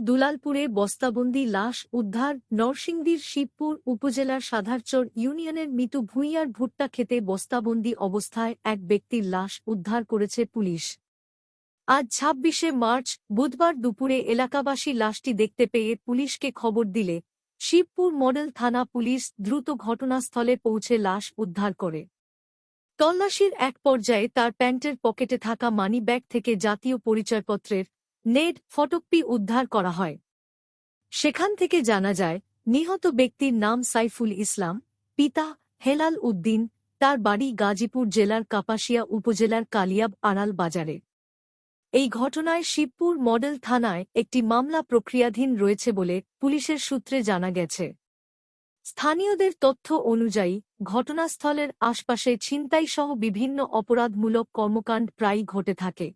দুলালপুরে বস্তাবন্দি লাশ উদ্ধার, নরসিংদীর শিবপুর উপজেলার সাধারচর ইউনিয়নের মিতু ভূঁইয়ার ভুট্টা খেতে বস্তাবন্দি অবস্থায় এক ব্যক্তির লাশ উদ্ধার করেছে পুলিশ। আজ ছাব্বিশে মার্চ, বুধবার দুপুরে এলাকাবাসী লাশটি দেখতে পেয়ে পুলিশকে খবর দিলে, শিবপুর মডেল থানা পুলিশ দ্রুত ঘটনাস্থলে পৌঁছে লাশ উদ্ধার করে। তল্লাশির এক পর্যায়ে তার প্যান্টের পকেটে থাকা মানি ব্যাগ থেকে জাতীয় পরিচয়পত্রের নেড ফটকপি উদ্ধার করা হয়। সেখান থেকে জানা যায়, নিহত ব্যক্তির নাম সাইফুল ইসলাম, পিতা হেলাল উদ্দিন, তার বাড়ি গাজীপুর জেলার কাপাসিয়া উপজেলার কালিয়াব আড়াল বাজারে। এই ঘটনায় শিবপুর মডেল থানায় একটি মামলা প্রক্রিয়াধীন রয়েছে বলে পুলিশের সূত্রে জানা গেছে। স্থানীয়দের তথ্য অনুযায়ী, ঘটনাস্থলের আশপাশে ছিনতাইসহ বিভিন্ন অপরাধমূলক কর্মকাণ্ড প্রায়ই ঘটে থাকে।